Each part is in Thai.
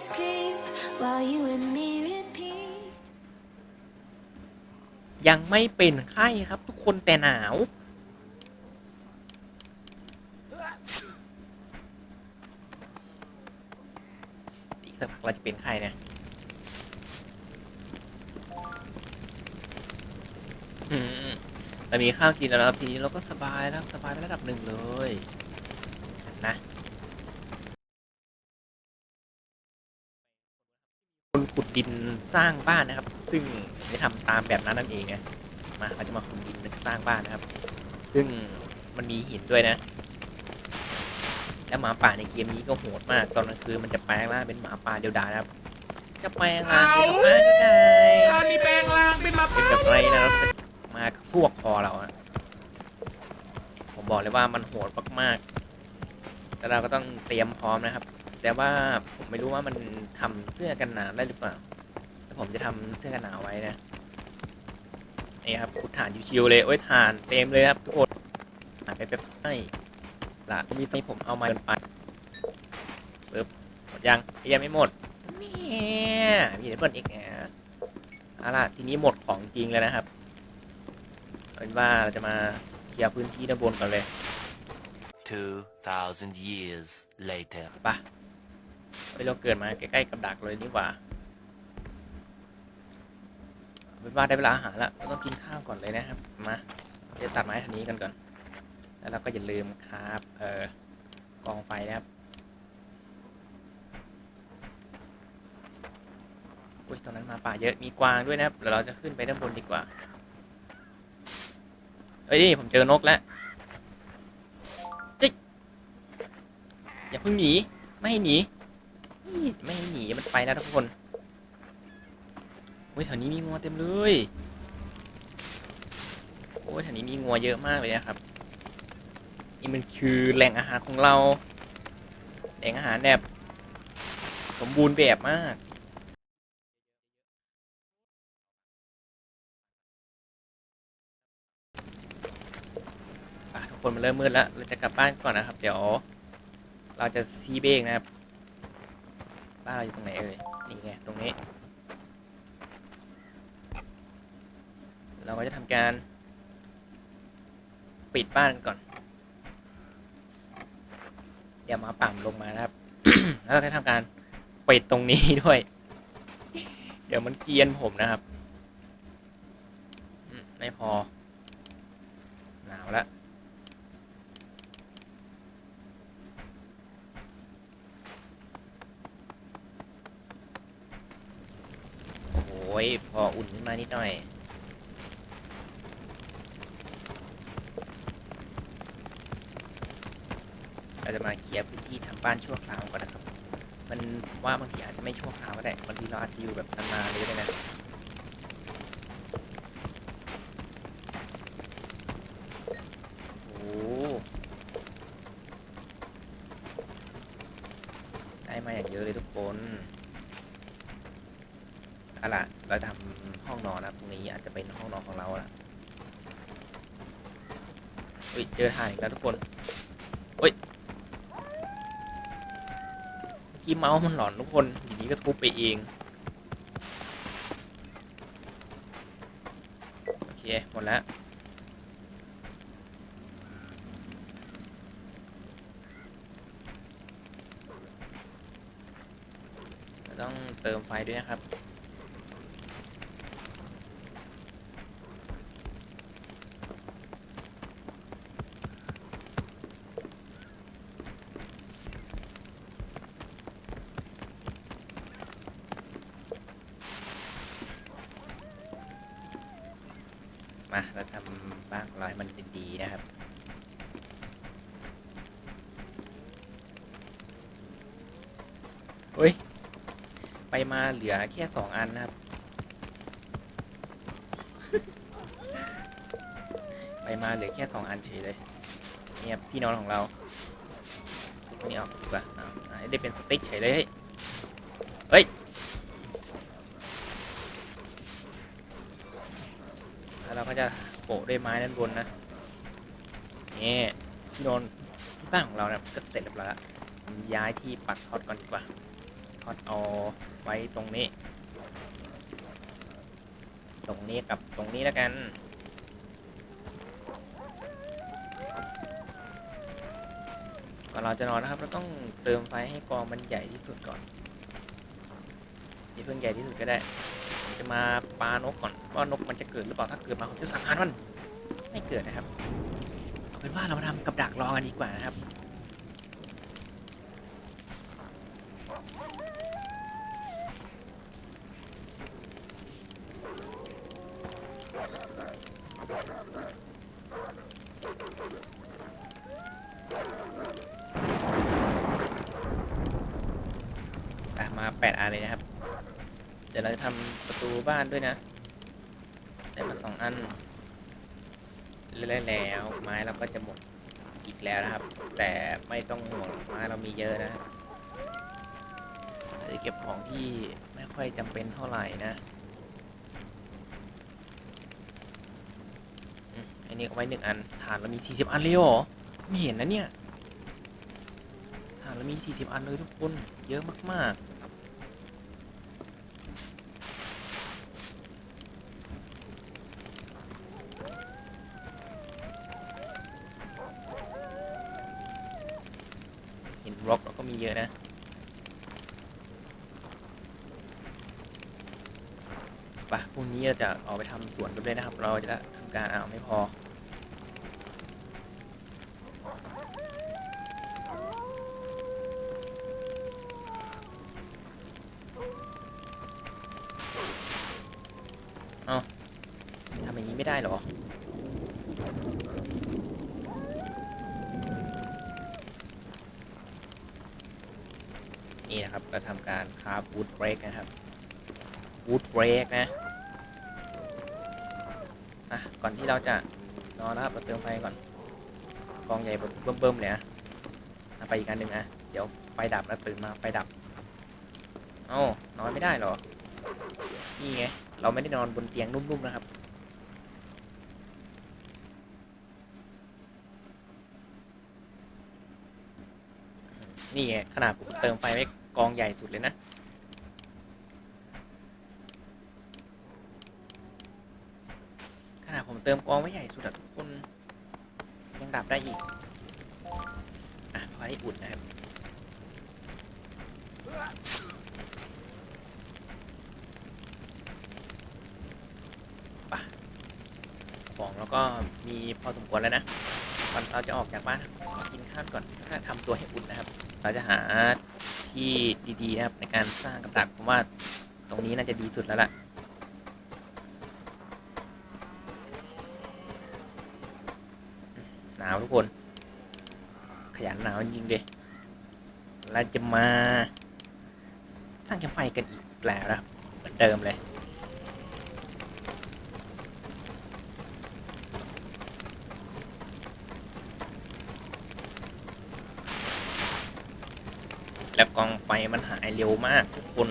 shadows creep while you and me repeat. ยังไม่เป็นไข้ครับทุกคนแต่หนาว อีกสักพักเราจะเป็นไข้นะเรามีข้าวกินแล้วครับ ทีนี้เราก็สบายนะครับสบายไประดับหนึ่งเลยนะ คนขุดดินสร้างบ้านนะครับ ซึ่งได้ทำตามแบบนั้นนั่นเองนะมาเราจะมาขุดดินสร้างบ้านนะครับ ซึ่งมันมีหินด้วยนะ แล้วหมาป่าในเกมนี้ก็โหดมาก ตอนกลางคืนมันจะแปลงร่างเป็นหมาป่าเดียวดายนะครับ จะแปลงร่างเป็นหมาเดียวดายคราวนี้แปลงร่างเป็นมาเป็นแบบไรนะครับมากระซวกคอเราอะผมบอกเลยว่ามันโหดมากๆแล้วเราก็ต้องเตรียมพร้อมนะครับ แต่ว่าผมไม่รู้ว่ามันทำเสื้อกันหนาวได้หรือเปล่าแต่ผมจะทำเสื้อกันหนาวไว้นะนี่ครับขุดฐานชิวๆเลยโอ้ยฐานเต็มเลยครับทุกคนฐานไปแบบไม่ละมีไซผมเอามาเกินไปปึ๊บหมดยังยังไม่หมดเนี่ยมีเบิร์นอีกแหมเอาล่ะทีนี้หมดของจริงแล้วนะครับเอาเป็นว่าเราจะมาเคลียร์พื้นที่ด้านบนก่อนเลย2,000 years later. ปะ เฮ้ยเราเกิดมาใกล้ๆกับดักเลยนี่หว่าเป็นว่าได้เวลาอาหารแล้วเราต้องกินข้าวก่อนเลยนะครับ มาเดี๋ยวตัดไม้ทันนี้กันก่อน แล้วเราก็อย่าลืมครับ เออกองไฟนะครับอุ้ยตรงนั้นมาป่าเยอะ มีกวางด้วยนะครับเดี๋ยวเราจะขึ้นไปด้านบนดีกว่าเฮ้ยนี่ผมเจอนกแล้วอย่าเพิ่งหนี ไม่ให้หนี ไม่หนีมันไปแล้วทุกคนโอ้ยแถวนี้มีงัวเต็มเลยโอ้ยแถวนี้มีงัวเยอะมากเลยนะครับนี่มันคือแหล่งอาหารของเรา แหล่งอาหารแบบสมบูรณ์แบบมากทุกคนมันเริ่มมืดแล้ว เราจะกลับบ้านก่อนนะครับ เดี๋ยว เราจะซีเบกนะครับ บ้านเราอยู่ตรงไหนเอ่ย นี่ไง ตรงนี้ เราก็จะทำการ ปิดบ้านกันก่อน เดี๋ยวหมาป่ามลงมานะครับ แล้วเราจะทำการปิดตรงนี้ด้วย เดี๋ยวมันเกรียนผมนะครับอืมไม่พอ หนาวแล้ว โอ้ย พออุ่นขึ้นมานิดหน่อย เราจะมาเคลียร์พื้นที่ทำบ้านชั่วคราวก่อนนะครับ มันว่าบางทีอาจจะไม่ชั่วคราวก็ได้บางทีเราอาจจะอยู่แบบนานๆเลยก็ได้นะ โอ้โหได้มาอย่างเยอะเลยทุกคนเอาล่ะ เราทำห้องนอนนะครับตรงนี้อาจจะเป็นห้องนอนของเราละเฮ้ย เจอทานอีกแล้วทุกคนเฮ้ยเมื่อกี้เมาส์มันหลอนทุกคนอยู่ดีก็ทุบไปเอง โอเค หมดแล้วต้องเติมไฟด้วยนะครับ มาเราทำบ้านของราให้มันดีๆนะครับเฮ้ย ไปมาเหลือแค่สองอันนะครับ ไปมาเหลือแค่สองอันเฉยเลยเนี่ยครับที่นอนของเรานนี้ออกดีกว่าอ่าให้ได้เป็นสติ๊กเฉยเลย เฮ้ยเฮ้ยแล้วเราก็ จะโปะด้วยไม้ด้านบนนะนี่ที่นอนที่บ้านของเราเนี่ยก็เสร็จเรียบร้อยแล้วย้ายที่ปักทอตก่อนดีกว่าทอดเอาไว้ตรงนี้ ตรงนี้กับตรงนี้แล้วกันก่อนเราจะนอนนะครับเราต้องเติมไฟให้กองมันใหญ่ที่สุดก่อนนี่เพิ่งใหญ่ที่สุดก็ได้ จะมาปานกก่อนว่านกมันจะเกิดหรือเปล่าถ้าเกิดมาผมจะสังหารมันไม่เกิดนะครับเอาเป็นว่าเรามาทำกับดักรอกันดีกว่านะครับมาแปดอันเลยนะครับ เดี๋ยวเราจะทำประตูบ้านด้วยนะ ได้มาสองอันเรื่อยๆแล้วไม้เราก็จะหมดอีกแล้วนะครับ แต่ไม่ต้องห่วงไม้เรามีเยอะนะจะเก็บของที่ไม่ค่อยจำเป็นเท่าไหร่นะอันนี้ก็ไว้หนึ่งอัน ฐานเรามี40อันเลยเหรอไม่เห็นนะเนี่ย ฐานเรามี40อันเลยทุกคน เยอะมากๆ หินบล็อกเราก็มีเยอะ นะปะพรุ่งนี้เราจะออกไปทำสวนกันด้วยนะครับ เราจะทำการเอาไม่พอ เอาทำอย่างนี้ไม่ได้เหรอ นี่นะครับเราทำการคราฟวูดเบรกนะครับวูดเบรกนะอะก่อนที่เราจะนอนนะครับเราเติมไฟก่อนกองใหญ่เบิ่มๆเลยนะอะไปอีกอันหนึ่งอะเดี๋ยวไฟดับแล้วตื่นมาไฟดับเอ้านอนไม่ได้หรอนี่ไงเราไม่ได้นอนบนเตียงนุ่มๆนะครับนี่ไงขนาดผมเติมไฟไว้ กองใหญ่สุดเลยนะขนาดผมเติมกองไว้ใหญ่สุดอะทุกคนยังดับได้อีก อะพอได้อุ่นะครับปะของเราก็มีพอสมควรแล้วนะก่อนเราจะออกจากบ้านกินข้าวก่อนถ้าทำตัวให้อุ่นนะครับ เราจะหาที่ดีๆนะครับในการสร้างกับดักผมว่าตรงนี้น่าจะดีสุดแล้วล่ะหนาวทุกคน ขยันหนาวจริงเลยเราจะมาสร้างแคมไฟกันอีกแล้วนะครับเหมือนเดิมเลย แล้วกองไฟมันหายเร็วมากทุกคน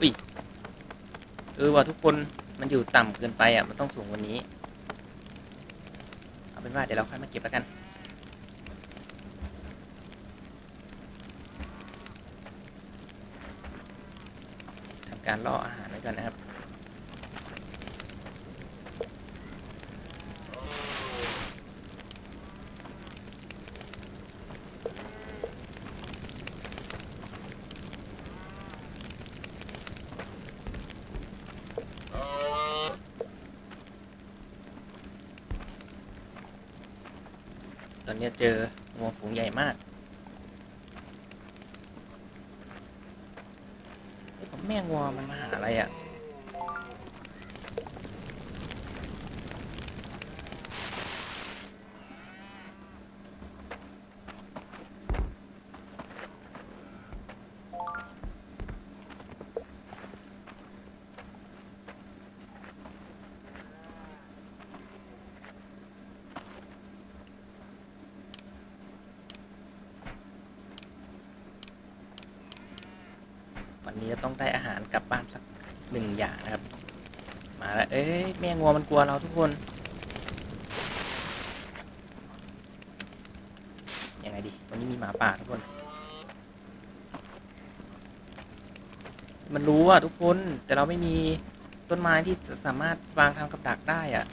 อุ้ยเออว่าทุกคนมันอยู่ต่ำเกินไปอะ มันต้องสูงกว่านี้ เป็นว่าเดี๋ยวเราค่อยมาเก็บแล้วกัน ทำการล่ออาหารไว้ก่อนนะครับ ต อนนี้เจองูฝูงใหญ่มากผมแม่งัวมันมาหาอะไรอะ วันนี้จะต้องได้อาหารกลับบ้านสักหนึ่งอย่างนะครับ มาแล้ว เอ้ยแม่งัวมันกลัวเราทุกคน ยังไงดี วันนี้มีหมาป่าทุกคน มันรู้อะทุกคน แต่เราไม่มีต้นไม้ที่สามารถวางทำกับดักได้อะ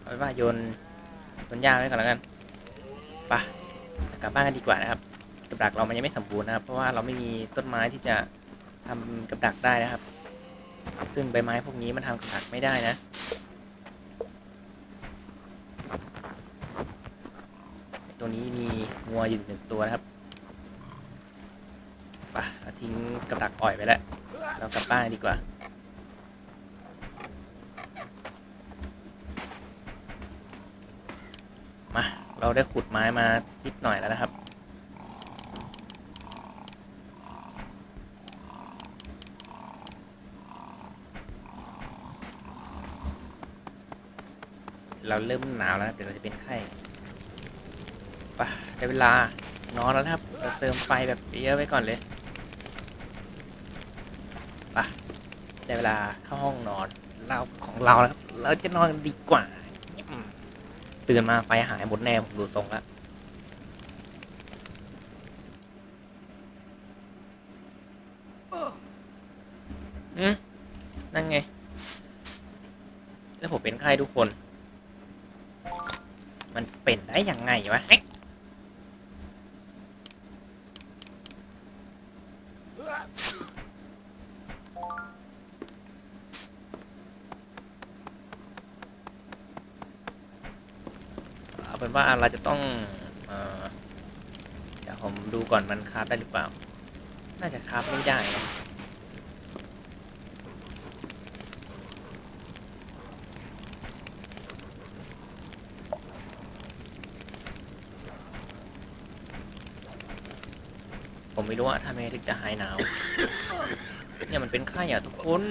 เอาเป็นว่าโยนโยนยาไว้ก่อนแล้วกัน ปะกลับบ้านกันดีกว่านะครับ กับดักเรามันยังไม่สมบูรณ์นะครับ เพราะว่าเราไม่มีต้นไม้ที่จะทำกับดักได้นะครับ ซึ่งใบไม้พวกนี้มันทำกับดักไม่ได้นะ ตัวนี้มีงัวอยู่หนึ่งตัวนะครับไปะเราทิ้งกับดักอ่อยไปแล้ว เรากลับบ้านดีกว่า มา เราได้ขุดไม้มานิดหน่อยแล้วนะครับ เราเริ่มหนาวแล้วเดี๋ยวเราจะเป็นไข้ปะได้เวลานอนแล้วนะครับเราเติมไฟแบบเยอะไว้ก่อนเลยปะได้เวลาเข้าห้องนอนเราของเราแล้วเราจะนอนดีกว่า ตื่นมาไฟหายหมดแน่ผมดูทรงแล้วอืมนั่นไง แล้วผมเป็นไข้ทุกคน มันเป็นได้ยังไงวะ เอ๊ะเอาเป็นว่าเราจะต้องเอ่อเดี๋ยวผมดูก่อนมันคราฟได้หรือเปล่า น่าจะคราฟไม่ได้นะผมไม่รู้ว่าทำยังไงถึงจะหายหนาว เนี่ยมันเป็นไข้อะทุกคน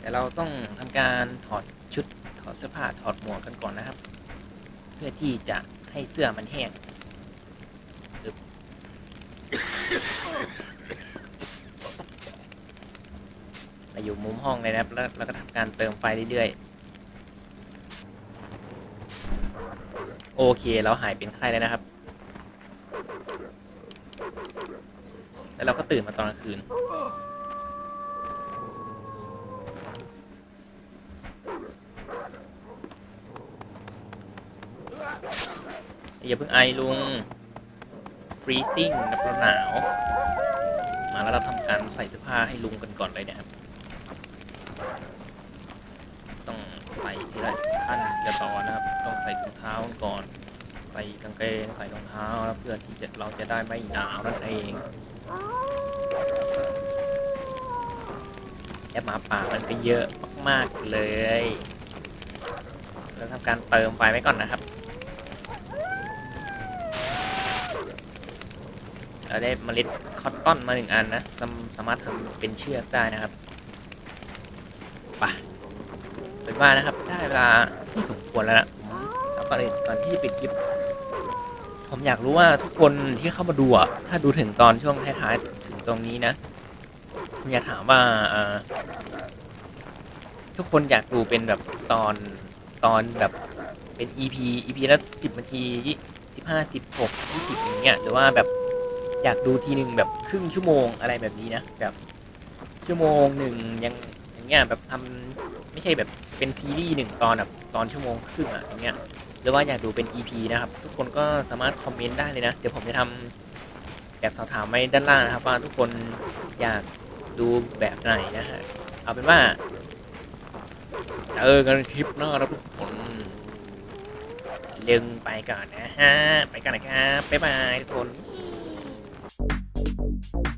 แต่เราต้องทำการถอดชุดถ อดเสื้อผ้าถอดหมวกกันก่อนนะครับ เพื่อที่จะให้เสื้อมันแห้งมาอยู่มุมห้องเลยนะครับแล้วเราก็ทำการเติมไฟเรื่อยๆ โอเค เราหายเป็นไข้แล้วนะครับ แล้วเราก็ตื่นมาตอนกลางคืน อย่าเพิ่งไอลุงฟรีซิ่งนับหนาว มาแล้วเราทำการใส่เสื้อผ้าให้ลุงกันก่อนเลยนะครับ ต้องใส่ทีละขั้นทีละตอนนะครับ ต้องใส่ถุงเท้าก่อน ใส่กางเกงใส่รองเท้าแล้วเพื่อที่จะเราจะได้ไม่หนาวนั่นเองแอบหมาป่ามันก็เยอะมากๆเลย แล้วทำการเติมไฟไว้ก่อนนะครับ เราได้เมล็ดคอตตอนมาหนึ่งอันนะสามสามารถทำเป็นเชือกได้นะครับปะเป็นว่านะครับ ได้เวลาที่สมควรแล้วนะผมเอาก่อนอื่นก่อนที่จะปิดคลิป ผมอยากรู้ว่าทุกคนที่เข้ามาดูอะถ้าดูถึงตอนช่วงท้ายๆถึงตรงนี้นะผมอยากถามว่าทุกคนอยากดูเป็นแบบตอนตอนแบบเป็น EP EP ละสิบนาทีสิบห้าสิบหกยี่สิบอย่างเงี้ยหรือว่าแบบ อยากดูทีหนึ่งแบบครึ่งชั่วโมงอะไรแบบนี้นะแบบชั่วโมงหนึ่งยังอย่างเงี้ยแบบทำไม่ใช่แบบเป็นซีรีส์หนึ่งตอนแบบตอนชั่วโมงครึ่งอะอย่างเงี้ยหรือว่าอยากดูเป็น EP นะครับ ทุกคนก็สามารถคอมเมนต์ได้เลยนะ เดี๋ยวผมจะทำแบบสอบถามไว้ด้านล่างนะครับว่าทุกคนอยากดูแบบไหนนะฮะเอาเป็นว่าเจอกันคลิปหน้าครับทุกคนเลึงไปก่อนนะฮะ ไปกันนะครับบ๊ายบายทุกคน Thank you.